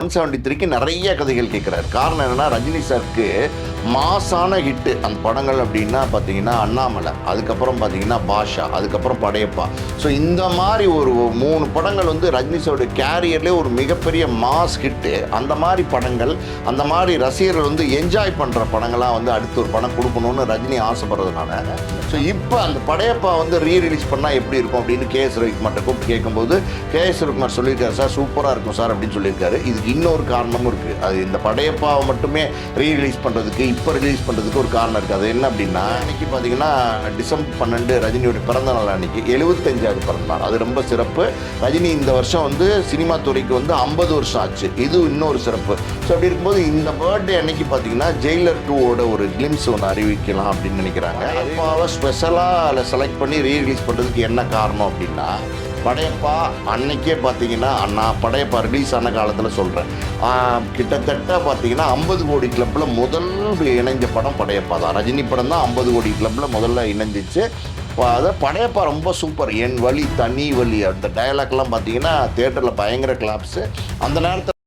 One seventy த்ரீக்கு நிறைய கதைகள் கேட்குறாரு காரணம் என்னென்னா ரஜினி சாருக்கு மாசான ஹிட்டு அந்த படங்கள் அப்படின்னா பார்த்தீங்கன்னா அண்ணாமலை அதுக்கப்புறம் பார்த்தீங்கன்னா பாஷா அதுக்கப்புறம் படையப்பா. ஸோ இந்த மாதிரி ஒரு மூணு படங்கள் வந்து ரஜினி சாரோட கேரியர்லேயே ஒரு மிகப்பெரிய மாஸ் ஹிட்டு அந்த மாதிரி படங்கள் அந்த மாதிரி ரசிகர்கள் வந்து என்ஜாய் பண்ணுற படங்களாக வந்து அடுத்து ஒரு படம் கொடுக்கணும்னு ரஜினி ஆசைப்படுறதுனால ஸோ இப்போ அந்த படையப்பா வந்து ரீ ரிலீஸ் பண்ணால் எப்படி இருக்கும் அப்படின்னு கே எஸ் ரவிக்குமார்ட்ட கூப்பிட்டு கேட்கும்போது கே எஸ் ரவிக்குமார் சொல்லியிருக்காரு சார் சூப்பராக இருக்கும் சார் அப்படின்னு சொல்லியிருக்காரு. இதுக்கு இன்னொரு காரணமும் இருக்குது அது இந்த படையப்பாவை மட்டுமே ரீ ரிலீஸ் பண்ணுறதுக்கு இப்போ ரிலீஸ் பண்ணுறதுக்கு ஒரு காரணம் இருக்குது அது என்ன அப்படின்னா அன்னைக்கு பார்த்தீங்கன்னா டிசம்பர் பன்னெண்டு ரஜினியோட பிறந்த நாள் அன்னைக்கு எழுபத்தஞ்சாவது பிறந்த நாள். அது ரொம்ப சிறப்பு. ரஜினி இந்த வருஷம் வந்து சினிமா துறைக்கு வந்து ஐம்பது வருஷம் ஆச்சு. இது இன்னொரு சிறப்பு. ஸோ அப்படி இருக்கும்போது இந்த பர்த்டே அன்னைக்கு பார்த்தீங்கன்னா ஜெயிலர் டூவோட ஒரு கிளிம்ஸ் ஒன்று அறிவிக்கலாம் அப்படின்னு நினைக்கிறாங்க. அப்பாவை ஸ்பெஷலாக அதில் செலக்ட் பண்ணி ரீரிலீஸ் பண்ணுறதுக்கு என்ன காரணம் அப்படின்னா படையப்பா அன்னைக்கே பார்த்தீங்கன்னா நான் படையப்பா ரிலீஸ் ஆன காலத்தில் சொல்கிறேன் கிட்டத்தட்ட பார்த்தீங்கன்னா ஐம்பது கோடி கிளப்பில் முதல் இணைஞ்ச படம் படையப்பா தான். ரஜினி படம் தான் ஐம்பது கோடி கிளப்பில் முதல்ல இணைஞ்சிச்சு. அதை படையப்பா ரொம்ப சூப்பர் என் வழி தனி வழி அந்த டயலாக்லாம் பார்த்தீங்கன்னா தேட்டரில் பயங்கர கிளாப்ஸு அந்த நேரத்தில்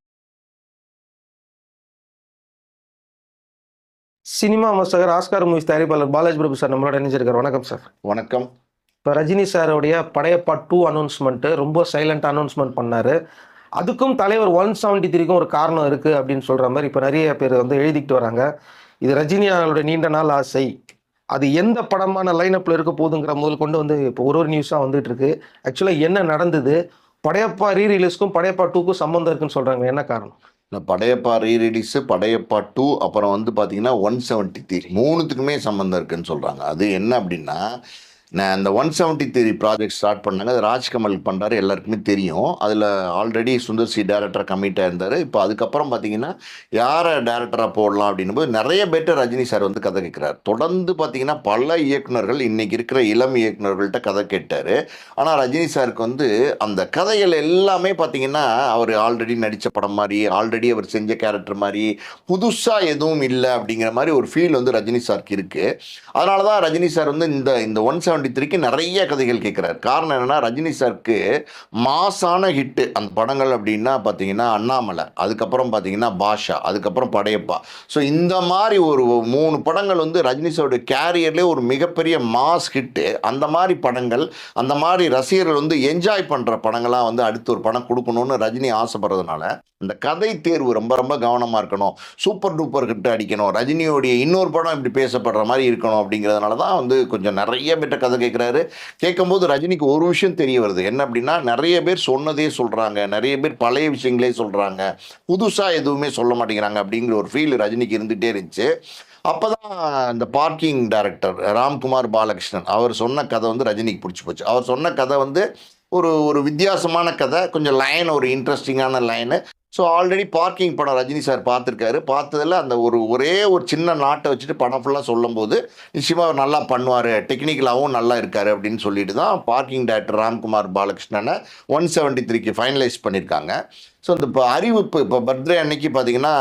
சினிமா மஸ்தகர் ஆஸ்கார் மூவிஸ் தயாரிப்பாளர் பாலாஜி பிரபு சார் நம்மளோட இணைஞ்சிருக்கார். வணக்கம் சார். வணக்கம். இப்போ ரஜினி சாரோடைய படையப்பா டூ அனௌன்ஸ்மெண்ட்டு ரொம்ப சைலண்ட் அனௌன்ஸ்மெண்ட் பண்ணார். அதுக்கும் தலைவர் ஒன் செவன்ட்டி த்ரீக்கும் ஒரு காரணம் இருக்குது அப்படின்னு சொல்கிற மாதிரி இப்போ நிறைய பேர் வந்து எழுதிக்கிட்டு வராங்க. இது ரஜினி அவர்களுடைய நீண்ட நாள் ஆசை. அது எந்த படமான லைனப்பில் இருக்க போகுதுங்கிற முதல் கொண்டு வந்து இப்போ ஒரு ஒரு நியூஸாக வந்துட்டு இருக்கு. ஆக்சுவலாக என்ன நடந்தது? படையப்பா ரீ ரிலீஸ்க்கும் படையப்பா டூக்கும் சம்மந்தம் இருக்குன்னு சொல்கிறாங்க என்ன காரணம்? படையப்பா ரீரிலீஸு படையப்பா டூ அப்புறம் வந்து பார்த்தீங்கன்னா ஒன் செவன்ட்டி த்ரீ மூணுத்துக்குமே சம்மந்தம் இருக்குதுன்னு சொல்கிறாங்க அது என்ன அப்படின்னா நான் அந்த one seventy three project start பண்ணாங்க. அது ராஜ்கமல் பண்ணுறாரு எல்லாருக்குமே தெரியும். அதில் ஆல்ரெடி சுந்தர் சி டேரக்டர் கம்மிட்டாக இருந்தார் இப்போ அதுக்கப்புறம் பார்த்தீங்கன்னா யாரை டேரக்டராக போடலாம் அப்படின்னும் போது நிறைய பேர்ட்ட ரஜினி சார் வந்து கதை கேட்குறாரு தொடர்ந்து பார்த்தீங்கன்னா பல இயக்குனர்கள் இன்றைக்கி இருக்கிற இளம் இயக்குநர்கள்ட்ட கதை கேட்டார். ஆனால் ரஜினி சாருக்கு வந்து அந்த கதைகள் எல்லாமே பார்த்தீங்கன்னா அவர் ஆல்ரெடி நடித்த படம் மாதிரி ஆல்ரெடி அவர் செஞ்ச கேரக்டர் மாதிரி புதுசாக எதுவும் இல்லை அப்படிங்கிற மாதிரி ஒரு ஃபீல் வந்து ரஜினி சாருக்கு இருக்குது அதனால தான் ரஜினி சார் வந்து இந்த இந்த ஒன் செவன்ட்டி த்ரீக்கு நிறைய கதைகள் கேட்குறாரு காரணம் என்னென்னா ரஜினி சாருக்கு மாசான ஹிட்டு அந்த படங்கள் அப்படின்னா பார்த்தீங்கன்னா அண்ணாமலை அதுக்கப்புறம் பார்த்தீங்கன்னா பாஷா அதுக்கப்புறம் படையப்பா. ஸோ இந்த மாதிரி ஒரு மூணு படங்கள் வந்து ரஜினி சாரோட கேரியர்லேயே ஒரு மிகப்பெரிய மாஸ் ஹிட்டு அந்த மாதிரி படங்கள் அந்த மாதிரி ரசிகர்கள் வந்து என்ஜாய் பண்ணுற படங்களாக வந்து அடுத்து ஒரு படம் கொடுக்கணும்னு ரஜினி ஆசைப்படுறதுனால இந்த கதை தேர்வு ரொம்ப ரொம்ப கவனமாக இருக்கணும். சூப்பர் டூப்பர் ஹிட் அடிக்கணும். ரஜினியோடைய இன்னொரு படம் இப்படி பேசப்படுற மாதிரி இருக்கணும் அப்படிங்கிறதுனால தான் வந்து கொஞ்சம் நிறைய பெற்ற கதை கேட்குறாரு கேட்கும்போது ரஜினிக்கு ஒரு விஷயம் தெரிய வருது. என்ன அப்படின்னா நிறைய பேர் சொன்னதே சொல்கிறாங்க நிறைய பேர் பழைய விஷயங்களே சொல்கிறாங்க புதுசாக எதுவுமே சொல்ல மாட்டேங்கிறாங்க அப்படிங்கிற ஒரு ஃபீல் ரஜினிக்கு இருந்துகிட்டே இருந்துச்சு. அப்போ தான் இந்த பார்க்கிங் டைரக்டர் ராம்குமார் பாலகிருஷ்ணன் அவர் சொன்ன கதை வந்து ரஜினிக்கு பிடிச்சி போச்சு. அவர் சொன்ன கதை வந்து ஒரு ஒரு வித்தியாசமான கதை. கொஞ்சம் லைன் ஒரு இன்ட்ரெஸ்டிங்கான லைனு ஸோ ஆல்ரெடி பார்க்கிங் படம் ரஜினி சார் பார்த்துருக்காரு. பார்த்ததில் அந்த ஒரு ஒரே ஒரு சின்ன நாட்டை வச்சுட்டு படம் ஃபுல்லாக சொல்லும்போது நிச்சயமாக அவர் நல்லா பண்ணுவார். டெக்னிக்கலாகவும் நல்லா இருக்கார் அப்படின்னு சொல்லிட்டு தான் பார்க்கிங் டேரக்டர் ராம்குமார் பாலகிருஷ்ணனை ஒன் செவன்ட்டி த்ரீக்கு ஃபைனலைஸ் பண்ணியிருக்காங்க ஸோ இந்த இப்போ அறிவிப்பு இப்போ பர்த்டே அன்னைக்கு பார்த்தீங்கன்னா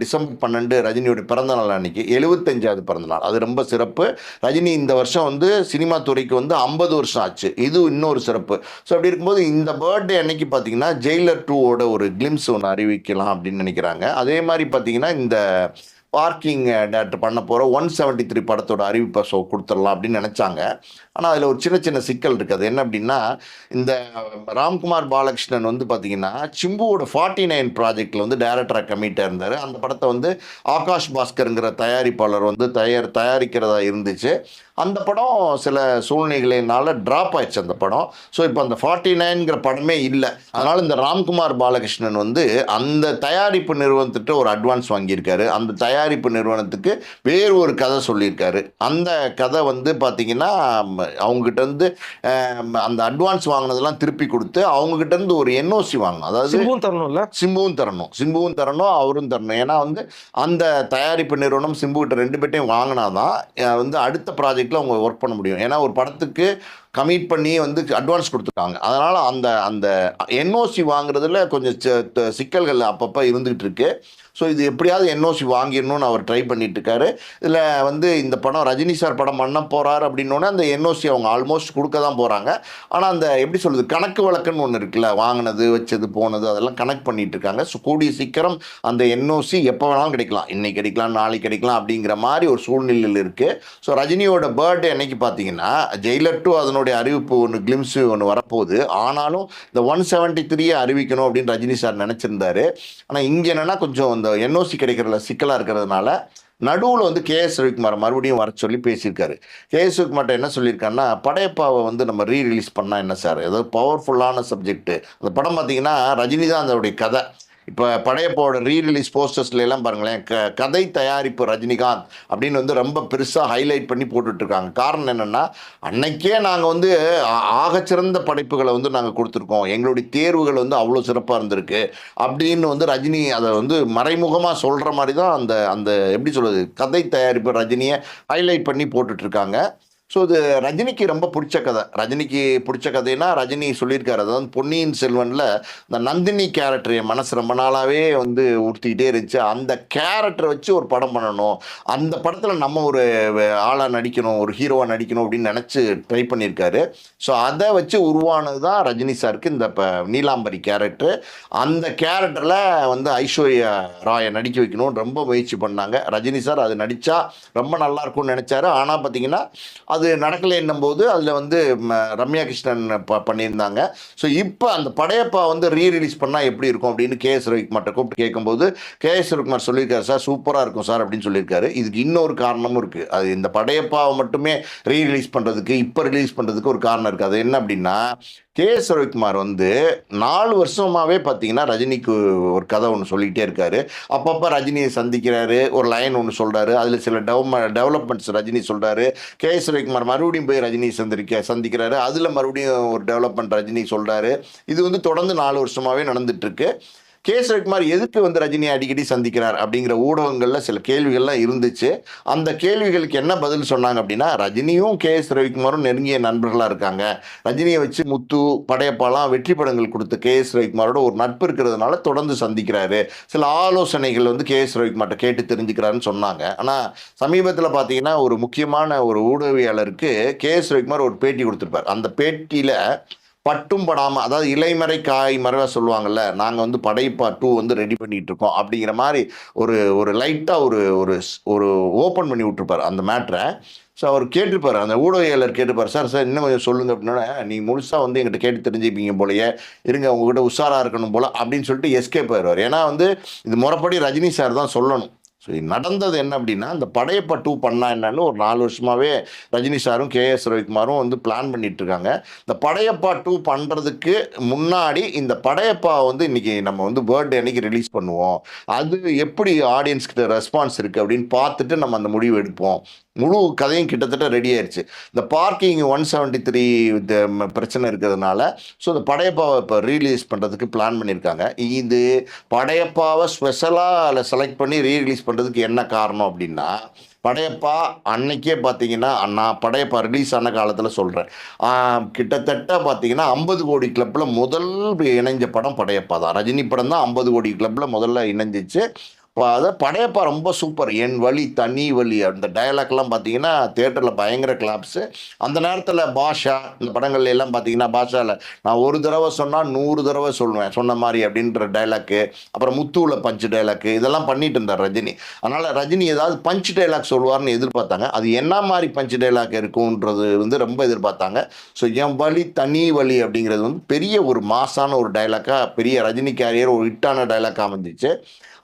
டிசம்பர் பன்னெண்டு ரஜினியோட பிறந்தநாள் அன்னைக்கு. எழுபத்தஞ்சாவது பிறந்தநாள் அது ரொம்ப சிறப்பு. ரஜினி இந்த வருஷம் வந்து சினிமா துறைக்கு வந்து ஐம்பது வருஷம் ஆச்சு. இது இன்னொரு சிறப்பு. ஸோ அப்படி இருக்கும்போது இந்த பர்த்டே அன்னைக்கு பார்த்தீங்கன்னா ஜெயிலர் டூவோட ஒரு கிளிம்ஸ் ஒன்று அறிவிக்கலாம் அப்படின்னு நினைக்கிறாங்க. அதே மாதிரி பார்த்தீங்கன்னா இந்த பார்க்கிங் டேரக்டர் பண்ண போகிற ஒன் செவன்ட்டி த்ரீ படத்தோட அறிவிப்பை ஷோ கொடுத்துடலாம் அப்படின்னு நினச்சாங்க. ஆனால் அதில் ஒரு சின்ன சின்ன சிக்கல் இருக்குது அது என்ன அப்படின்னா இந்த ராம்குமார் பாலகிருஷ்ணன் வந்து பார்த்தீங்கன்னா சிம்புவோட ஃபார்ட்டி நைன் ப்ராஜெக்டில் வந்து டேரக்டராக கமிட்டாக இருந்தார். அந்த படத்தை வந்து ஆகாஷ் பாஸ்கருங்கிற தயாரிப்பாளர் வந்து தயார் தயாரிக்கிறதா இருந்துச்சு. அந்த படம் சில சூழ்நிலைகளினால ட்ராப் ஆயிடுச்சு அந்த படம். ஸோ இப்போ அந்த ஃபார்ட்டி நைன்கிற படமே இல்லை. அதனால் இந்த ராம்குமார் பாலகிருஷ்ணன் வந்து அந்த தயாரிப்பு நிறுவனத்திட்ட ஒரு அட்வான்ஸ் வாங்கியிருக்காரு. அந்த தயாரிப்பு நிறுவனத்துக்கு வேறு ஒரு கதை சொல்லியிருக்காரு. அந்த கதை வந்து பார்த்திங்கன்னா அவங்ககிட்ட இருந்து அஹ், அந்த அட்வான்ஸ் வாங்கினதெல்லாம் திருப்பி கொடுத்து அவங்ககிட்ட இருந்து ஒரு என்ஓசி வாங்கணும் அதாவது சிம்புவும் தரணும்ல? சிம்புவும் தரணும். சிம்புவும் தரணும் அவரும் தரணும். ஏன்னா வந்து அந்த தயாரிப்பு நிறுவனம் சிம்புகிட்ட ரெண்டு பேர்ட்டையும் வாங்கினாதான் அஹ் வந்து அடுத்த ப்ராஜெக்டில் அவங்க ஒர்க் பண்ண முடியும். ஏன்னா ஒரு படத்துக்கு கமிட் பண்ணி வந்து அட்வான்ஸ் கொடுத்துருக்காங்க அதனால் அந்த அந்த என்ஓசி வாங்குறதுல கொஞ்சம் சிக்கல்கள் அப்பப்போ இருந்துகிட்டு இருக்கு. ஸோ இது எப்படியாவது என்ஓசி வாங்கிடணும்னு அவர் ட்ரை பண்ணிட்டு இருக்காரு. இதில் வந்து இந்த படம் ரஜினி சார் படம் பண்ண போகிறார் அப்படின்னோடனே அந்த என்ஓசி அவங்க ஆல்மோஸ்ட் கொடுக்க தான் போகிறாங்க ஆனால் அந்த எப்படி சொல்கிறது கணக்கு வழக்குன்னு ஒன்று இருக்குல்ல வாங்கினது வச்சது போனது அதெல்லாம் கனெக்ட் பண்ணிட்டு இருக்காங்க. ஸோ கூடிய சீக்கிரம் அந்த என்ஓசி எப்போ வேணாலும் கிடைக்கலாம். இன்னைக்கு கிடைக்கலாம் நாளைக்கு கிடைக்கலாம் அப்படிங்கிற மாதிரி ஒரு சூழ்நிலையில் இருக்குது ஸோ ரஜினியோட பர்த்டே என்னைக்கு பார்த்தீங்கன்னா ஜெயிலர் டூ அதனுடைய அறிவிப்பு ஒன்று கிளிம்ஸு ஒன்று வரப்போகுது. ஆனாலும் இந்த ஒன் செவன்ட்டி த்ரீயை அறிவிக்கணும் அப்படின்னு ரஜினி சார் நினச்சிருந்தாரு. ஆனால் இங்கே என்னென்னா கொஞ்சம் இந்த என்ஓசி கிடைக்கிறதுல சிக்கலாக இருக்கிறதுனால நடுவில் வந்து கே எஸ் ரவிக்குமார் மறுபடியும் வர சொல்லி பேசியிருக்காரு. கே எஸ் ரவிக்குமார்ட்ட என்ன சொல்லியிருக்காருன்னா படையப்பாவை வந்து நம்ம ரீ ரிலீஸ் பண்ணால் என்ன சார்? ஏதோ பவர்ஃபுல்லான சப்ஜெக்ட் அந்த படம் பார்த்தீங்கன்னா ரஜினி தான் அதோடைய கதை. இப்போ படையப்போட ரீ ரிலீஸ் போஸ்டர்ஸ்ல எல்லாம் பாருங்களேன் க கதை தயாரிப்பு ரஜினிகாந்த் அப்படின்னு வந்து ரொம்ப பெருசாக ஹைலைட் பண்ணி போட்டுட்ருக்காங்க. காரணம் என்னென்னா அன்னைக்கே நாங்கள் வந்து ஆ- ஆகச்சிறந்த படைப்புகளை வந்து நாங்கள் கொடுத்துருக்கோம். எங்களுடைய தேர்வுகள் வந்து அவ்வளோ சிறப்பாக இருந்திருக்கு. அப்படின்னு வந்து ரஜினி அதை வந்து மறைமுகமாக சொல்கிற மாதிரி தான் அந்த அந்த எப்படி சொல்கிறது கதை தயாரிப்பு ரஜினியை ஹைலைட் பண்ணி போட்டுட்ருக்காங்க. ஸோ இது ரஜினிக்கு ரொம்ப பிடிச்ச கதை. ரஜினிக்கு பிடிச்ச கதைனா ரஜினி சொல்லியிருக்காரு. அதாவது பொன்னியின் செல்வனில் இந்த நந்தினி கேரக்டர் என் மனசு ரொம்ப நாளாகவே வந்து உறுத்திக்கிட்டே இருந்துச்சு. அந்த கேரக்டரை வச்சு ஒரு படம் பண்ணணும். அந்த படத்தில் நம்ம ஒரு ஆளாக நடிக்கணும் ஒரு ஹீரோவாக நடிக்கணும் அப்படின்னு நினச்சி ட்ரை பண்ணியிருக்காரு. ஸோ அதை வச்சு உருவானது தான் ரஜினி சாருக்கு இந்த இப்போ நீலாம்பரி கேரக்டர் அந்த கேரக்டரில் வந்து ஐஸ்வர்யா ராயை நடிக்க வைக்கணும்னு ரொம்ப முயற்சி பண்ணாங்க. ரஜினி சார் அது நடித்தா ரொம்ப நல்லாயிருக்கும்னு நினச்சாரு. ஆனால் பார்த்தீங்கன்னா அது அது நடக்கலைன்னும் போது அதில் வந்து ம, ரம்யா கிருஷ்ணன் ப பண்ணியிருந்தாங்க. ஸோ இப்போ அந்த படையப்பா வந்து ரீ ரிலீஸ் பண்ணால் எப்படி இருக்கும் அப்படின்னு கே எஸ் ரவிக்குமார்கிட்ட கூப்பிட்டு கேட்கும்போது கே எஸ் ரவிக்குமார் சொல்லியிருக்காரு சார் சூப்பராக இருக்கும் சார் அப்படின்னு சொல்லியிருக்காரு. இதுக்கு இன்னொரு காரணமும் இருக்குது அது இந்த படையப்பாவை மட்டுமே ரீ ரிலீஸ் பண்ணுறதுக்கு இப்போ ரிலீஸ் பண்ணுறதுக்கு ஒரு காரணம் இருக்குது அது என்ன அப்படின்னா கே எஸ் ரவிக்குமார் வந்து நாலு வருஷமாகவே பார்த்தீங்கன்னா ரஜினிக்கு ஒரு கதை ஒன்று சொல்லிக்கிட்டே இருக்காரு. அப்பப்போ ரஜினியை சந்திக்கிறாரு ஒரு லைன் ஒன்று சொல்கிறாரு அதில் சில டெவ டெவலப்மெண்ட்ஸ் ரஜினி சொல்கிறாரு கே எஸ் ரவிக்குமார் மறுபடியும் போய் ரஜினியை சந்திக்க சந்திக்கிறாரு. அதில் மறுபடியும் ஒரு டெவலப்மெண்ட் ரஜினி சொல்கிறாரு இது வந்து தொடர்ந்து நாலு வருஷமாகவே நடந்துட்டுருக்கு கே எஸ் ரவிக்குமார் எதுக்கு வந்து ரஜினியை அடிக்கடி சந்திக்கிறார் அப்படிங்கிற ஊடகங்களில் சில கேள்விகள்லாம் இருந்துச்சு. அந்த கேள்விகளுக்கு என்ன பதில் சொன்னாங்க அப்படின்னா ரஜினியும் கே எஸ் ரவிக்குமாரும் நெருங்கிய நண்பர்களாக இருக்காங்க. ரஜினியை வச்சு முத்து படையப்பாலாம் வெற்றி படங்கள் கொடுத்து கே எஸ் ரவிக்குமாரோட ஒரு நட்பு இருக்கிறதுனால தொடர்ந்து சந்திக்கிறாரு. சில ஆலோசனைகள் வந்து கே எஸ் ரவிக்குமார்ட்ட கேட்டு தெரிஞ்சுக்கிறாருன்னு சொன்னாங்க. ஆனால் சமீபத்தில் பார்த்தீங்கன்னா ஒரு முக்கியமான ஒரு ஊடகவியாளருக்கு கே எஸ் ரவிக்குமார் ஒரு பேட்டி கொடுத்துருப்பார். அந்த பேட்டியில் பட்டும் படாமல் அதாவது இலைமறை காய் மறைவா சொல்லுவாங்கல்ல நாங்கள் வந்து படைப்பா டூ வந்து ரெடி பண்ணிட்டு இருக்கோம் அப்படிங்கிற மாதிரி ஒரு ஒரு லைட்டாக ஒரு ஒரு ஸ்- ஒரு ஓப்பன் பண்ணி விட்டுருப்பார் அந்த மேட்ரை ஸோ அவர் கேட்டிருப்பார் அந்த ஊடகவியலர் கேட்டுப்பார் சார் சார் இன்னும் கொஞ்சம் சொல்லுங்க அப்படின்னா நீ முழுசாக வந்து எங்கிட்ட கேட்டு தெரிஞ்சுப்பீங்க போலயே இருங்க உங்ககிட்ட உஷாராக இருக்கணும் போல அப்படின்னு சொல்லிட்டு எஸ்கேப் ஆயிடுவார். ஏன்னா வந்து இது முறைப்படி ரஜினி சார் தான் சொல்லணும். ஸோ நடந்தது என்ன அப்படின்னா இந்த படையப்பா டூ பண்ணா என்னன்னு ஒரு நாலு வருஷமாகவே ரஜினி சாரும் கே எஸ் ரவிக்குமாரும் வந்து பிளான் பண்ணிட்டு இருக்காங்க இந்த படையப்பா டூ பண்ணுறதுக்கு முன்னாடி இந்த படையப்பா வந்து இன்னைக்கு நம்ம வந்து பர்த்டே அன்னைக்கு ரிலீஸ் பண்ணுவோம். அது எப்படி ஆடியன்ஸ்கிட்ட ரெஸ்பான்ஸ் இருக்குது அப்படின்னு பார்த்துட்டு நம்ம அந்த முடிவு எடுப்போம். முழு கதையும் கிட்டத்தட்ட ரெடி ஆயிடுச்சு இந்த பார்க்கிங் ஒன் செவன்ட்டி த்ரீ பிரச்சனை இருக்கிறதுனால ஸோ இந்த படையப்பாவை இப்போ ரீலீஸ் பண்ணுறதுக்கு பிளான் பண்ணியிருக்காங்க. இது படையப்பாவை ஸ்பெஷலாக செலக்ட் பண்ணி ரீரிலீஸ் பண்ணுறதுக்கு என்ன காரணம் அப்படின்னா படையப்பா அன்னைக்கே பார்த்தீங்கன்னா நான் படையப்பா ரிலீஸ் ஆன காலத்தில் சொல்கிறேன் கிட்டத்தட்ட பார்த்தீங்கன்னா ஐம்பது கோடி கிளப்பில் முதல் இணைஞ்ச படம் படையப்பா தான் ரஜினி படம் தான் ஐம்பது கோடி கிளப்பில் முதல்ல இணைஞ்சிச்சு. இப்போ அதை படையப்பா ரொம்ப சூப்பர் என் வழி தனி வழி. அந்த டயலாக்லாம் பார்த்தீங்கன்னா தேட்டரில் பயங்கர கிளாப்ஸு அந்த நேரத்தில் பாஷா இந்த படங்கள்ல எல்லாம் பார்த்தீங்கன்னா பாஷாவில் நான் ஒரு தடவை சொன்னால் நூறு தடவை சொல்லுவேன். சொன்ன மாதிரி அப்படின்ற டைலாக்கு அப்புறம் முத்துவில் பஞ்ச் டைலாக்கு இதெல்லாம் பண்ணிட்டு இருந்தார் ரஜினி. அதனால் ரஜினி ஏதாவது பஞ்ச் டைலாக் சொல்லுவார்னு எதிர்பார்த்தாங்க. அது என்ன மாதிரி பஞ்ச் டைலாக் இருக்கும்ன்றது வந்து ரொம்ப எதிர்பார்த்தாங்க. ஸோ என் வழி தனி வழி அப்படிங்கிறது வந்து பெரிய ஒரு மாசான ஒரு டைலாக்காக பெரிய ரஜினி கேரியர் ஒரு ஹிட்டான டைலாக் அமைஞ்சிச்சு.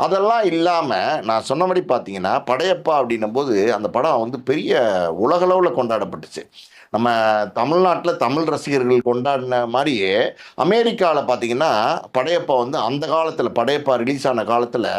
அதெல்லாம் இல்லாமல் நான் சொன்னபடி பார்த்தீங்கன்னா படையப்பா அப்படின்னும் போது அந்த படம் வந்து பெரிய உலகளவில் கொண்டாடப்பட்டுச்சு. நம்ம தமிழ்நாட்டில் தமிழ் ரசிகர்கள் கொண்டாடின மாதிரியே அமெரிக்காவில் பார்த்தீங்கன்னா படையப்பா வந்து அந்த காலத்தில் படையப்பா ரிலீஸ் ஆன காலத்தில்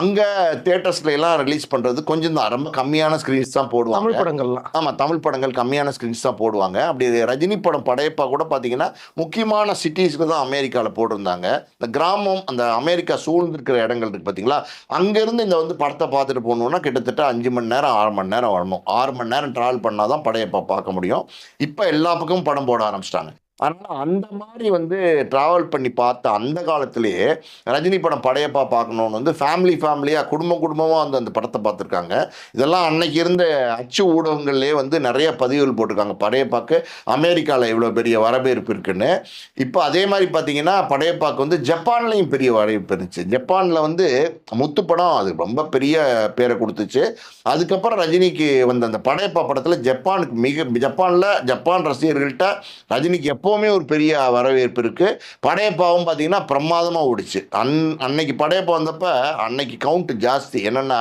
அங்கே தேட்டர்ஸ்ல எல்லாம் ரிலீஸ் பண்ணுறது கொஞ்சம் தான். ரொம்ப கம்மியான ஸ்க்ரீன்ஸ் தான் போடுவாங்க. தமிழ் படங்கள்லாம். ஆமாம் தமிழ் படங்கள் கம்மியான ஸ்க்ரீன்ஸ் தான் போடுவாங்க. அப்படி ரஜினி படம் படையப்பா கூட பார்த்தீங்கன்னா முக்கியமான சிட்டிஸ்க்கு தான் அமெரிக்காவில் போட்டிருந்தாங்க. இந்த கிராமம் அந்த அமெரிக்கா சூழ்ந்திருக்கிற இடங்கள் இருக்குது பார்த்தீங்களா அங்கேருந்து இந்த வந்து படத்தை பார்த்துட்டு போகணுன்னா கிட்டத்தட்ட அஞ்சு மணி நேரம் ஆறு மணி நேரம் வரணும். ஆறு மணி நேரம் ட்ராவல் பண்ணால் தான் படையப்பா பார்க்க முடியும். இப்போ எல்லா பக்கமும் படம் போட ஆரம்பிச்சிட்டாங்க. அதனால் அந்த மாதிரி வந்து ட்ராவல் பண்ணி பார்த்த அந்த காலத்திலேயே ரஜினி படம் படையப்பா பார்க்கணுன்னு வந்து ஃபேமிலி ஃபேமிலியாக குடும்பம் குடும்பமாக வந்து அந்த படத்தை பார்த்துருக்காங்க. இதெல்லாம் அன்னைக்கு இருந்த அச்சு ஊடகங்கள்லேயே வந்து நிறைய பதிவுகள் போட்டிருக்காங்க. படையப்பாக்கு அமெரிக்காவில் இவ்வளோ பெரிய வரவேற்பு இருக்குன்னு. இப்போ அதே மாதிரி பார்த்தீங்கன்னா படையப்பாக்கு வந்து ஜப்பான்லேயும் பெரிய வரவேற்பு இருந்துச்சு. ஜப்பானில் வந்து முத்து படம் அது ரொம்ப பெரிய பேரை கொடுத்துச்சு. அதுக்கப்புறம் ரஜினிக்கு வந்த அந்த படையப்பா படத்தில் ஜப்பானுக்கு மிக ஜப்பானில் ஜப்பான் ரசிகர்கள்ட்ட ரஜினிக்கு எப்போவுமே ஒரு பெரிய வரவேற்பு இருக்குது படையப்பாவும் பார்த்தீங்கன்னா பிரமாதமாக ஓடிச்சு. அன் அன்னைக்கு படையப்பா வந்தப்ப அன்னைக்கு கவுண்ட்டு ஜாஸ்தி. என்னென்னா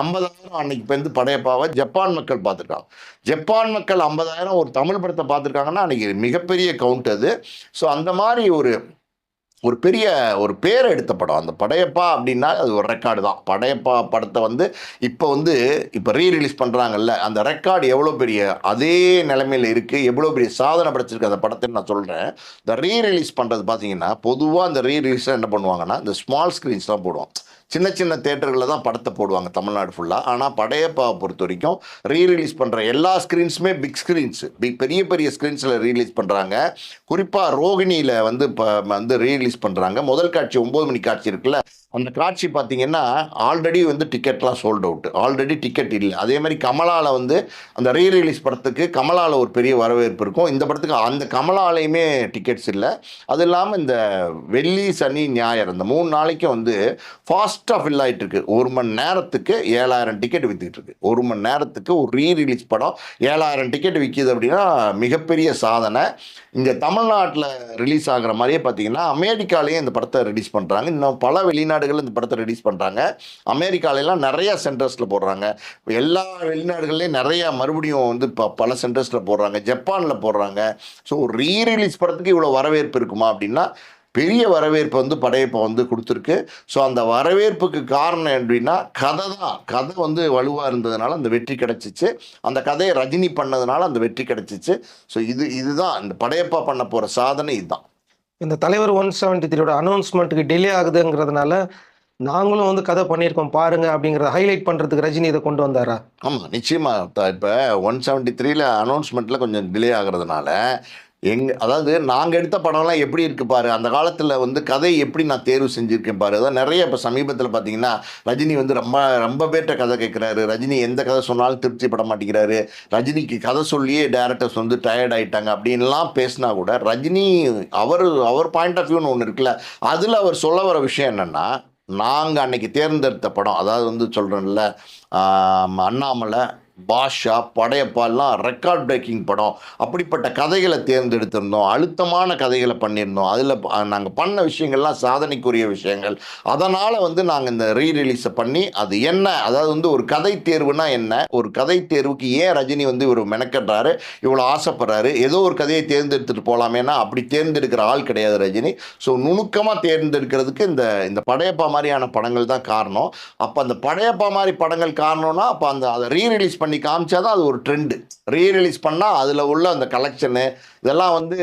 ஐம்பதாயிரம் அன்னைக்கு வந்து படையப்பாவை ஜப்பான் மக்கள் பார்த்துருக்காங்க. ஜப்பான் மக்கள் ஐம்பதாயிரம் ஒரு தமிழ் படத்தை பார்த்துருக்காங்கன்னா அன்றைக்கி மிகப்பெரிய கவுண்ட் அது. ஸோ அந்த மாதிரி ஒரு ஒரு பெரிய ஒரு பேர் எடுத்த படம். அந்த படையப்பா அப்படின்னா அது ஒரு ரெக்கார்டு தான். படையப்பா படத்தை வந்து இப்போ வந்து இப்போ ரீ ரிலீஸ் பண்ணுறாங்கல்ல அந்த ரெக்கார்டு எவ்வளோ பெரிய அதே நிலைமையில் இருக்குது எவ்வளோ பெரிய சாதனை படைச்சிருக்கு அந்த படத்தை நான் சொல்கிறேன் இந்த ரீ ரிலீஸ் பண்ணுறது பார்த்தீங்கன்னா பொதுவாக அந்த ரீ ரிலீஸில் என்ன பண்ணுவாங்கன்னா இந்த ஸ்மால் ஸ்க்ரீன்ஸ் தான் போடுவோம் சின்ன சின்ன தேட்டர்களில் தான் படத்தை போடுவாங்க தமிழ்நாடு ஃபுல்லாக ஆனால் படையப்பாவை பொறுத்த வரைக்கும் ரீ ரிலீஸ் பண்ணுற எல்லா ஸ்க்ரீன்ஸுமே பிக் ஸ்க்ரீன்ஸு பிக் பெரிய பெரிய ஸ்க்ரீன்ஸில் ரீலீஸ் பண்ணுறாங்க குறிப்பாக ரோகிணியில் வந்து இப்போ வந்து ரீலீஸ் பண்ணுறாங்க முதல் காட்சி ஒம்பது மணி காட்சி இருக்குல்ல? அந்த காட்சி பார்த்தீங்கன்னா ஆல்ரெடி வந்து டிக்கெட்லாம் சோல்ட் அவுட் ஆல்ரெடி டிக்கெட் இல்லை. அதே மாதிரி கமலாவில் வந்து அந்த ரீ ரிலீஸ் படத்துக்கு கமலாவில் ஒரு பெரிய வரவேற்பு இருக்கும். இந்த படத்துக்கு அந்த கமலாலையுமே டிக்கெட்ஸ் இல்லை. அது இல்லாமல் இந்த வெள்ளி சனி ஞாயிறு இந்த மூணு நாளைக்கும் வந்து ஃபாஸ்ட்டாக ஃபில் ஆகிட்டு இருக்கு ஒரு மணி நேரத்துக்கு ஏழாயிரம் டிக்கெட் விற்றுக்கிட்டு இருக்கு. ஒரு மணி நேரத்துக்கு ஒரு ரீ ரிலீஸ் படம் ஏழாயிரம் டிக்கெட் விற்கிது அப்படின்னா மிகப்பெரிய சாதனை. இங்கே தமிழ்நாட்டில் ரிலீஸ் ஆகிற மாதிரியே பார்த்தீங்கன்னா அமெரிக்காலேயும் இந்த படத்தை ரிலீஸ் பண்ணுறாங்க இன்னும் பல வெளிநாடுகளில் இந்த படத்தை ரிலீஸ் பண்ணுறாங்க அமெரிக்காலெலாம் நிறையா சென்டர்ஸில் போடுறாங்க. எல்லா வெளிநாடுகள்லேயும் நிறையா மறுபடியும் வந்து இப்போ பல சென்டர்ஸில் போடுறாங்க. ஜப்பானில் போடுறாங்க. ஸோ ரீ ரிலீஸ் படத்துக்கு இவ்வளோ வரவேற்பு இருக்குமா அப்படின்னா பெரிய வரவேற்பு வந்து படையப்பா வந்து கொடுத்துருக்கு. ஸோ அந்த வரவேற்புக்கு காரணம் எப்படின்னா கதை தான். கதை வந்து வலுவாக இருந்ததுனால அந்த வெற்றி கிடச்சிச்சு. அந்த கதையை ரஜினி பண்ணதுனால அந்த வெற்றி கிடச்சிச்சு. ஸோ இது இதுதான். இந்த படையப்பா பண்ண போகிற சாதனை இதுதான். இந்த தலைவர் ஒன் செவன்டி த்ரீயோட அனௌன்ஸ்மெண்ட்டுக்கு டிலே ஆகுதுங்கிறதுனால நாங்களும் வந்து கதை பண்ணியிருக்கோம் பாருங்க அப்படிங்கிறத ஹைலைட் பண்ணுறதுக்கு ரஜினி இதை கொண்டு வந்தாரா? ஆமாம் நிச்சயமாக இப்போ ஒன் செவன்ட்டி த்ரீல அனௌன்ஸ்மெண்ட்டில் கொஞ்சம் டிலே ஆகிறதுனால எங் அதாவது நாங்கள் எடுத்த படம்லாம் எப்படி இருக்கு பாரு? அந்த காலத்தில் வந்து கதை எப்படி நான் தேர்வு செஞ்சுருக்கேன் பாரு? அதான் நிறைய இப்போ சமீபத்தில் பார்த்தீங்கன்னா ரஜினி வந்து ரொம்ப ரொம்ப பேர்ட்ட கதை கேட்குறாரு ரஜினி எந்த கதை சொன்னாலும் திருப்தி பட மாட்டேங்கிறாரு. ரஜினிக்கு கதை சொல்லியே டேரக்டர்ஸ் வந்து டயர்ட் ஆகிட்டாங்க அப்படின்லாம் பேசினா கூட ரஜினி அவர் அவர் பாயிண்ட் ஆஃப் வியூன்னு ஒன்று இருக்குல்ல அதில் அவர் சொல்ல வர விஷயம் என்னென்னா நாங்கள் அன்னைக்கு தேர்ந்தெடுத்த படம் அதாவது வந்து சொல்கிறேன்ல அண்ணாமலை பாஷா படையப்பாலாம் ரெக்கார்ட் பிரேக்கிங் படம். அப்படிப்பட்ட கதைகளை தேர்ந்தெடுத்திருந்தோம். அழுத்தமான கதைகளை பண்ணியிருந்தோம். அதில் நாங்கள் பண்ண விஷயங்கள்லாம் சாதனைக்குரிய விஷயங்கள். அதனால் வந்து நாங்கள் இந்த ரீ ரிலீஸை பண்ணி அது என்ன அதாவது வந்து ஒரு கதை தேர்வுனா என்ன? ஒரு கதை தேர்வுக்கு ஏன் ரஜினி வந்து இவர் மெனக்கட்டுறாரு இவ்வளோ ஆசைப்படுறாரு. ஏதோ ஒரு கதையை தேர்ந்தெடுத்துட்டு போகலாமேனா? அப்படி தேர்ந்தெடுக்கிற ஆள் கிடையாது ரஜினி. ஸோ நுணுக்கமாக தேர்ந்தெடுக்கிறதுக்கு இந்த இந்த படையப்பா மாதிரியான படங்கள் தான் காரணம். அப்போ அந்த படையப்பா மாதிரி படங்கள் காரணம்னா அப்போ அந்த அதை ரீ ரிலீஸ் பண்ணி பண்ணி காமிச்சாதான் அது ஒரு ட்ரெண்டு ரீரிலீஸ் பண்ணால் அதில் உள்ள அந்த கலெக்ஷனு இதெல்லாம் வந்து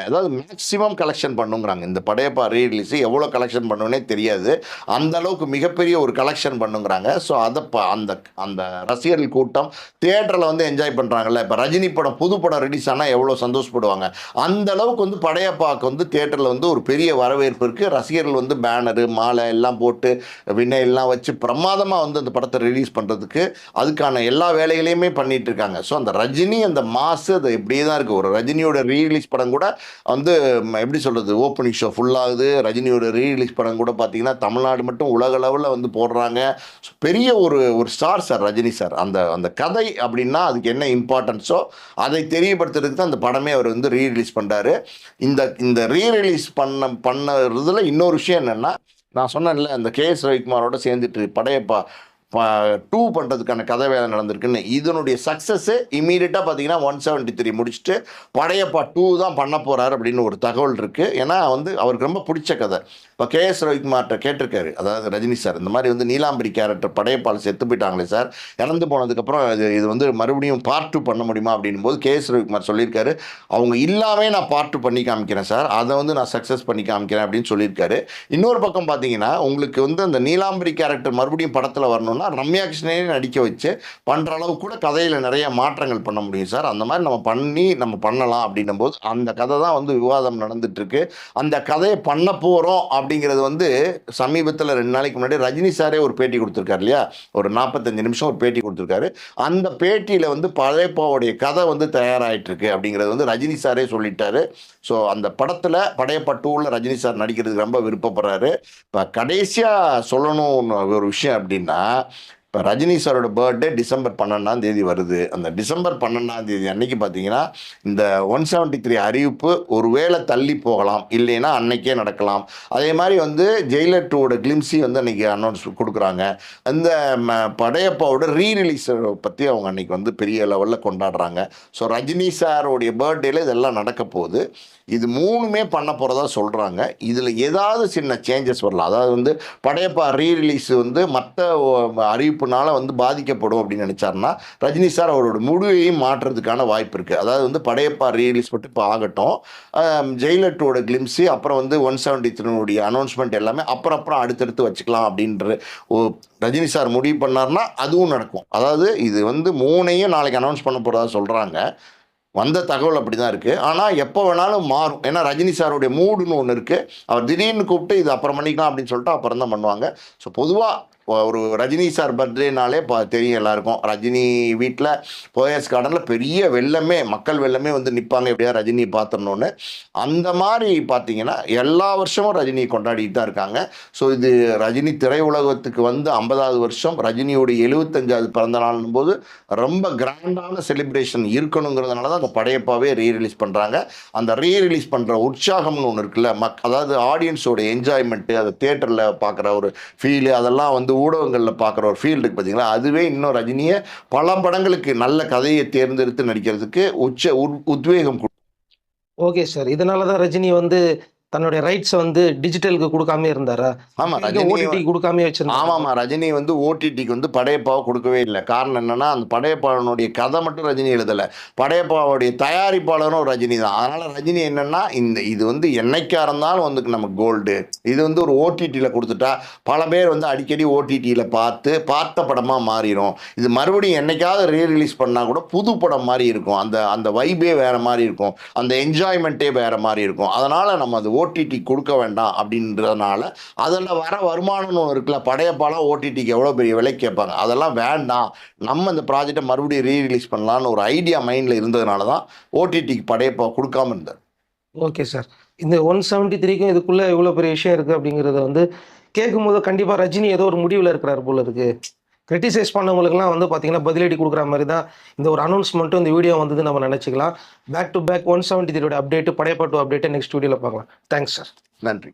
அதாவது மேக்ஸிமம் கலெக்ஷன் பண்ணுங்கிறாங்க. இந்த படையப்பா ரீரிலீஸு எவ்வளோ கலெக்ஷன் பண்ணுன்னே தெரியாது. அந்த அளவுக்கு மிகப்பெரிய ஒரு கலெக்ஷன் பண்ணுங்கிறாங்க. ஸோ அதை ப- அந்த அந்த ரசிகர்கள் கூட்டம் தியேட்டரில் வந்து என்ஜாய் பண்ணுறாங்கல்ல இப்போ ரஜினி படம் புது படம் ரிலீஸ் ஆனால் எவ்வளோ சந்தோஷப்படுவாங்க. அந்த அளவுக்கு வந்து படையப்பாக்கு வந்து தியேட்டரில் வந்து ஒரு பெரிய வரவேற்பு இருக்குது ரசிகர்கள் வந்து பேனரு மாலை எல்லாம் போட்டு வினையெல்லாம் வச்சு பிரமாதமாக வந்து அந்த படத்தை ரிலீஸ் பண்ணுறதுக்கு அதுக்கான எல்லா வேலைகளையுமே பண்ணிகிட்ருக்காங்க இருக்காங்க. ஸோ அந்த ரஜினி அந்த மாசு அது இப்படியே தான் இருக்குது ஒரு ரஜினியோட ரீரிலீஸ் படம் கூட வந்து எப்படி சொல்கிறது ஓப்பனிங் ஷோ ஃபுல்லாகுது ரஜினியோட ரீரிலீஸ் படம் கூட பார்த்தீங்கன்னா தமிழ்நாடு மட்டும் உலக லெவலில் வந்து போடுறாங்க. பெரிய ஒரு ஒரு ஸ்டார் சார் ரஜினி சார் அந்த அந்த கதை அப்படின்னா அதுக்கு என்ன இம்பார்ட்டன்ஸோ அதை தெரியப்படுத்துறதுக்கு தான் அந்த படமே அவர் வந்து ரீரிலீஸ் பண்ணுறாரு இந்த இந்த ரீரிலீஸ் பண்ண பண்ணுறதுல இன்னொரு விஷயம் என்னென்னா நான் சொன்னேன்ல அந்த கே எஸ் ரவிக்குமாரோட சேர்ந்துட்டு படையப்பா டூ பண்ணுறதுக்கான கதை வேலை நடந்திருக்குன்னு. இதனுடைய சக்ஸஸ்ஸு இமீடியட்டாக பார்த்தீங்கன்னா ஒன் செவன்ட்டி த்ரீ முடிச்சுட்டு படையப்பா டூ தான் பண்ண போகிறாரு அப்படின்னு ஒரு தகவல் இருக்குது ஏன்னா வந்து அவருக்கு ரொம்ப பிடிச்ச கதை. இப்போ கே எஸ் ரவிக்குமார்கிட்ட கேட்டிருக்காரு. அதாவது ரஜினி சார் இந்த மாதிரி வந்து நீலாம்பரி கேரக்டர் படையப்பால் செத்து போயிட்டாங்களே சார் இறந்து போனதுக்கப்புறம் இது இது வந்து மறுபடியும் பார்ட் டூ பண்ண முடியுமா அப்படின்னும் போது கே எஸ் ரவிக்குமார் சொல்லியிருக்காரு. அவங்க இல்லாமே நான் பார்ட் டூ பண்ணி காமிக்கிறேன் சார் அதை வந்து நான் சக்ஸஸ் பண்ணி காமிக்கிறேன் அப்படின்னு சொல்லியிருக்காரு. இன்னொரு பக்கம் பார்த்தீங்கன்னா உங்களுக்கு வந்து அந்த நீலாம்பரி கேரக்டர் மறுபடியும் படத்தில் வரணும்னா ரம்யா கிருஷ்ணனே நடிக்க வச்சு பண்ணுற அளவு கூட கதையில் நிறைய மாற்றங்கள் பண்ண முடியும் சார். அந்த மாதிரி நம்ம பண்ணி நம்ம பண்ணலாம் அப்படின்னும் போது அந்த கதை தான் வந்து விவாதம் நடந்துட்டு இருக்கு. அந்த கதையை பண்ண போகிறோம் அப்படிங்கிறது வந்து சமீபத்தில் ரெண்டு நாளைக்கு முன்னாடி ரஜினி சாரே ஒரு பேட்டி கொடுத்துருக்காரு இல்லையா? ஒரு நாற்பத்தஞ்சு நிமிஷம் ஒரு பேட்டி கொடுத்துருக்காரு. அந்த பேட்டியில் வந்து படையப்பாவுடைய கதை வந்து தயாராகிட்டுருக்கு அப்படிங்கிறது வந்து ரஜினி சாரே சொல்லிட்டாரு. ஸோ அந்த படத்தில் படையப்பா டூவில் ரஜினி சார் நடிக்கிறதுக்கு ரொம்ப விருப்பப்படுறாரு. இப்போ கடைசியாக சொல்லணும் ஒரு விஷயம் அப்படின்னா இப்போ ரஜினி சாரோட பர்த்டே டிசம்பர் பன்னெண்டாம் தேதி வருது. அந்த டிசம்பர் பன்னெண்டாம் தேதி அன்னைக்கு பார்த்தீங்கன்னா இந்த ஒன் செவன்ட்டி த்ரீ அறிவிப்பு ஒருவேளை தள்ளி போகலாம். இல்லைன்னா அன்னைக்கே நடக்கலாம். அதே மாதிரி வந்து ஜெயிலர் டூவோட கிளிம்ஸி வந்து அன்னைக்கு அனௌன்ஸ் கொடுக்குறாங்க. அந்த ம- படையப்பாவோட ரீ ரிலீஸ் பற்றி அவங்க அன்னைக்கு வந்து பெரிய லெவலில் கொண்டாடுறாங்க. ஸோ ரஜினி சாரோடைய பர்த்டேல இதெல்லாம் நடக்க போகுது. இது மூணுமே பண்ண போகிறதா சொல்கிறாங்க இதில் ஏதாவது சின்ன சேஞ்சஸ் வரலாம். அதாவது வந்து படையப்பா ரீரிலீஸ் வந்து மற்ற அறிவிப்புனால் வந்து பாதிக்கப்படும் அப்படின்னு நினச்சாருன்னா ரஜினி சார் அவரோட முடிவையும் மாற்றுறதுக்கான வாய்ப்பு இருக்குது அதாவது வந்து படையப்பா ரீரிலீஸ் மட்டும் இப்போ ஆகட்டும். ஜெயிலட்டோட கிளிம்ஸு அப்புறம் வந்து ஒன் செவன்டி த்ரீனுடைய அனௌன்ஸ்மெண்ட் எல்லாமே அப்புறம் அப்புறம் அடுத்தடுத்து வச்சுக்கலாம் அப்படின்ற ஓ ரஜினி சார் முடிவு பண்ணார்னா அதுவும் நடக்கும். அதாவது இது வந்து மூணையும் நாளைக்கு அனௌன்ஸ் பண்ண போகிறதா சொல்கிறாங்க வந்த தகவல் அப்படி தான் இருக்குது ஆனால் எப்போ வேணாலும் மாறும். ஏன்னா ரஜினி சாருடைய மூடுன்னு ஒன்று இருக்குது அவர் திடீர்னு கூப்பிட்டு இது அப்புறம் பண்ணிக்கலாம் அப்படின்னு சொல்லிட்டு அப்புறம் தான் பண்ணுவாங்க. ஸோ பொதுவாக ஒரு ரஜினி சார் பர்த்டேனாலே பா தெரியும் எல்லாருக்கும். ரஜினி வீட்டில் போயஸ் கார்டனில் பெரிய வெள்ளமே மக்கள் வெள்ளமே வந்து நிற்பாங்க எப்படியா ரஜினி பார்த்துடணுன்னு அந்த மாதிரி பார்த்தீங்கன்னா எல்லா வருஷமும் ரஜினி கொண்டாடிட்டு தான் இருக்காங்க. ஸோ இது ரஜினி திரையுலகத்துக்கு வந்து ஐம்பதாவது வருஷம். ரஜினியோடைய எழுபத்தஞ்சாவது பிறந்த நாள்னும் போது ரொம்ப கிராண்டான செலிப்ரேஷன் இருக்கணுங்கிறதுனால தான் அந்த படையப்பாவே ரீ ரிலீஸ் பண்ணுறாங்க அந்த ரீ ரிலீஸ் பண்ணுற உற்சாகம்னு ஒன்று இருக்குல்ல மக் அதாவது ஆடியன்ஸோட என்ஜாய்மெண்ட்டு அதை தேட்டரில் பார்க்குற ஒரு ஃபீலு அதெல்லாம் வந்து ஊடகங்களில் பார்க்குற ஒரு ஃபீல்டு இருக்குது பார்த்தீங்களா அதுவே இன்னும் ரஜினியை பல படங்களுக்கு நல்ல கதையை தேர்ந்தெடுத்து நடிக்கிறதுக்கு உச்ச உத்வேகம் ஓகே சார். இதனால தான் ரஜினி வந்து தன்னுடைய ரைட்ஸை வந்து டிஜிட்டலுக்கு கொடுக்காம இருந்தாரா? ஓடிடி ரஜினி கொடுக்காம வச்சிருந்தாங்க ஆமாம்மா ரஜினி வந்து ஓடிடிக்கு வந்து படையப்பாவை கொடுக்கவே இல்லை. காரணம் என்னன்னா அந்த படையப்பாளனுடைய கதை மட்டும் ரஜினி எழுதலை. படையப்பாவுடைய தயாரிப்பாளரும் ரஜினி தான். அதனால் ரஜினி என்னன்னா இந்த இது வந்து என்னைக்கா இருந்தாலும் வந்து நமக்கு கோல்டு இது வந்து ஒரு ஓடிடியில் கொடுத்துட்டா பல பேர் வந்து அடிக்கடி ஓடிடியில் பார்த்து பார்த்த படமாக மாறிடும் இது மறுபடியும் என்னைக்காவது ரீ ரிலீஸ் பண்ணால் கூட புது படம் மாதிரி இருக்கும். அந்த அந்த வைபே வேறு மாதிரி இருக்கும். அந்த என்ஜாய்மெண்ட்டே வேறு மாதிரி இருக்கும். அதனால் நம்ம அது ஓடிடி கொடுக்க வேண்டாம் அப்படின்றதுனால அதில் வர வருமானம்னு இருக்குல்ல படையப்பாலாம் ஓடிடிக்கு எவ்வளோ பெரிய விலை கேட்பாங்க? அதெல்லாம் வேண்டாம். நம்ம இந்த ப்ராஜெக்டை மறுபடியும் ரீ ரிலீஸ் பண்ணலான்னு ஒரு ஐடியா மைண்டில் இருந்ததுனால தான் ஓடிடிக்கு படையப்பா கொடுக்காம இருந்தார். ஓகே சார் இந்த ஒன் செவன்ட்டி த்ரீக்கும் இதுக்குள்ளே இவ்வளோ பெரிய விஷயம் இருக்குது அப்படிங்கிறத வந்து கேட்கும்போது கண்டிப்பாக ரஜினி ஏதோ ஒரு முடிவில் இருக்கிறார் போல இருக்குது கிரிட்டிசைஸ் பண்ணவங்களுக்குலாம் வந்து பார்த்தீங்கன்னா பதிலடி கொடுக்குற மாதிரி தான் இந்த ஒரு அனௌன்ஸ்மெண்ட்டும் இந்த வீடியோ வந்தது நம்ம நினச்சிக்கலாம். Back to back one seventy த்ரீயோட அப்டேட்டு படையப்பாட்டு அப்டேட்டு நெக்ஸ்ட் வீடியோவில் பார்க்கலாம். தேங்க்ஸ் சார் நன்றி.